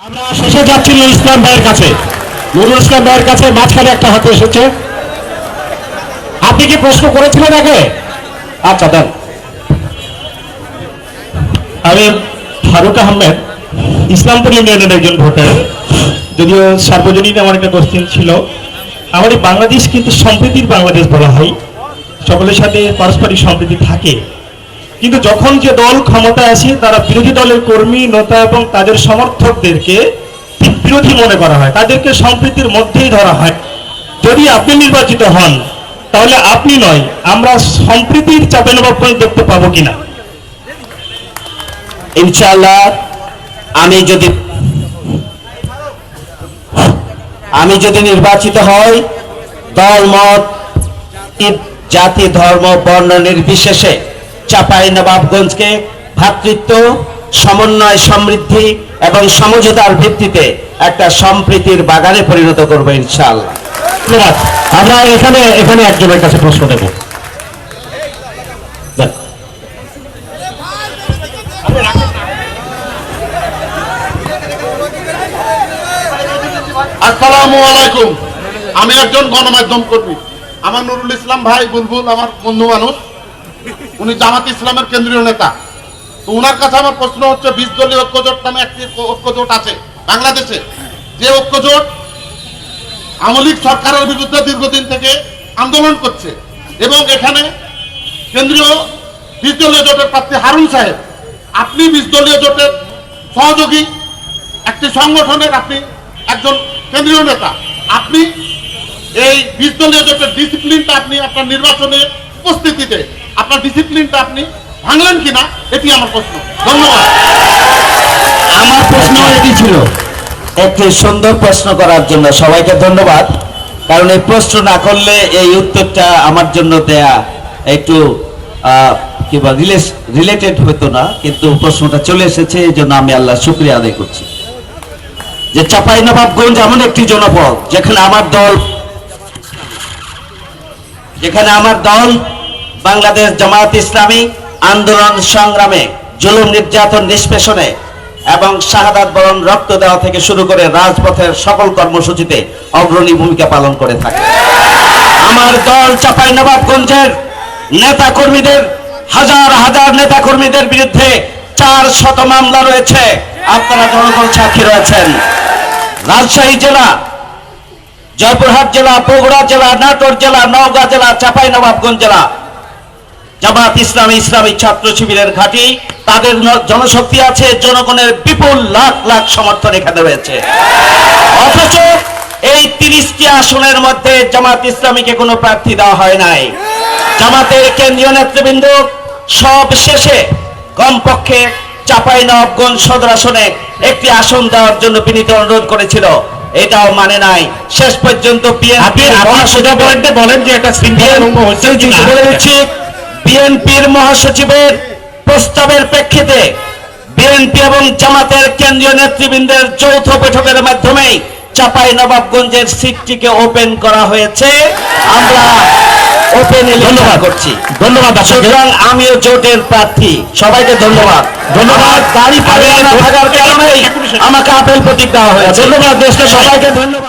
আমরা শেষে যাচ্ছি নুরুল ইসলাম ভাইয়ের কাছে। নুরুল ইসলাম ভাইয়ের কাছে মাঝখানে একটা হাতে এসেছে। আপনি কি প্রশ্ন করেছিলেন আগে? আচ্ছা দেন। আমি ফারুক আহমেদ, ইসলামপুর ইউনিয়নের একজন ভোটার। যদিও সার্বজনীন আমার একটা কোশ্চেন ছিল। আমাদের বাংলাদেশ কিন্তু সম্প্রীতির বাংলাদেশ বলা হয়। সকলের সাথে পারস্পরিক সম্প্রীতি থাকে। কিন্তু যখন যে দল ক্ষমতায় আসে, তারা বিরোধী দলের কর্মী, নেতা এবং তাদের সমর্থকদেরকে বিরোধী মনে করা হয়। তাদেরকে সম্প্রীতির মধ্যেই ধরা হয়। যদি আপনি নির্বাচিত হন, তাহলে আপনি নয়, আমরা সম্প্রীতির চাপে নবাব দেখতে পাবো কিনা? ইনশাল্লাহ আমি যদি আমি যদি নির্বাচিত হই, দল, মত, জাতি, ধর্ম, বর্ণ নির্বিশেষে চাপাই নবাবগঞ্জকে ভ্রাতৃত্ব সমন্বয় সমৃদ্ধি এবং সমঝোতার ভিত্তিতে একটা সম্প্রীতির বাগানে পরিণত করব ইনশাআল্লাহ। আমরা এখানে এখানে একজনের কাছে প্রশ্ন দেব। আসসালামু আলাইকুম। আমি একজন গণমাধ্যম কর্মী। আমার নুরুল ইসলাম ভাই বুলবুল আমার বন্ধু মানুষ। উনি জামাত ইসলামের কেন্দ্রীয় নেতা। তো ওনার কাছে আমার প্রশ্ন হচ্ছে, বিশ দলীয় ঐক্যজোট নামে একটি ঐক্যজোট আছে বাংলাদেশে। যে ঐক্যজোট আমলিক সরকারের বিরুদ্ধে দীর্ঘদিন থেকে আন্দোলন করছে এবং এখানে কেন্দ্রীয় বিশ দলীয় জোটের প্রার্থী হারুন সাহেব, আপনি বিশ দলীয় জোটের সহযোগী, একটি সংগঠনের আপনি একজন কেন্দ্রীয় নেতা। আপনি এই বিশ দলীয় জোটের ডিসিপ্লিনটা আপনি আপনার নির্বাচনে উপস্থিতিতে আপনার ডিসিপ্লিনটা আপনি ভাঙলেন কিনা এটি আমার প্রশ্ন। ধন্যবাদ। আমার প্রশ্ন এটি ছিল একটি সুন্দর প্রশ্ন করার জন্য সবাইকে ধন্যবাদ কারণ এই প্রশ্ন না করলে এই উত্তরটা আমার জন্য দেয়া একটু আহ, কি বল রিলেটেড হতো না কিন্তু প্রশ্নটা চলে এসেছে এই জন্য আমি আল্লাহ শুক্রিয়া আদায় করছি। যে চাপাই নবাবগঞ্জ এমন একটি জনপদ যেখানে আমার দল যেখানে আমার দল বাংলাদেশ জামায়াত ইসলামী আন্দোলন সংগ্রামে জুলুম নির্যাতন নিষ্পেষণে এবং শাহাদাত বরণ রক্ত দেওয়া থেকে শুরু করে রাজপথের সকল কর্মসূচিতে অগ্রণী ভূমিকা পালন করে থাকে। আমার দল চাপাই নবাবগঞ্জের নেতা কর্মীদের হাজার হাজার নেতা কর্মীদের বিরুদ্ধে চার শত মামলা রয়েছে। আপনারা জনগণ সাক্ষী রয়েছেন। রাজশাহী জেলা, জয়পুরহাট জেলা, বগুড়া জেলা, নাটোর জেলা, নওগাঁ জেলা, চাপাই নবাবগঞ্জ জেলা জামাত ইসলামী ইসলামী ছাত্র শিবিরের ঘাঁটি তাদের জনশক্তি আছে জনগণের বিপুল লাখ লাখ সমর্থন এখানে রয়েছে। অথচ এই তিরিশটি আসনের মধ্যে জামাত ইসলামীকে কোনো প্রার্থী দেওয়া হয় নাই। জামাতের কেন্দ্রীয় নেতৃবৃন্দ সব শেষে কমপক্ষে চাপাই নবগঞ্জ সদর আসনে একটি আসন দেওয়ার জন্য বিনীত অনুরোধ করেছিল। এটাও মানে নাই। শেষ পর্যন্ত বলেন যে এটা হচ্ছে বিএনপির মহাসচিবের প্রস্তাবের প্রেক্ষিতে বিএনপি এবং জামাতের কেন্দ্রীয় নেতৃবৃন্দের যৌথ বৈঠকের মাধ্যমে চাপাই নবাবগঞ্জের সিটটিকে ওপেন করা হয়েছে। আমরা ওপেন ধন্যবাদ। করছি। ধন্যবাদ সুতরাং আমিও জোটের প্রার্থী। সবাইকে ধন্যবাদ। ধন্যবাদ। থাকার কারণেই আমাকে আপেল প্রতীক দেওয়া হয়েছে। ধন্যবাদ দেশকে সবাইকে। ধন্যবাদ।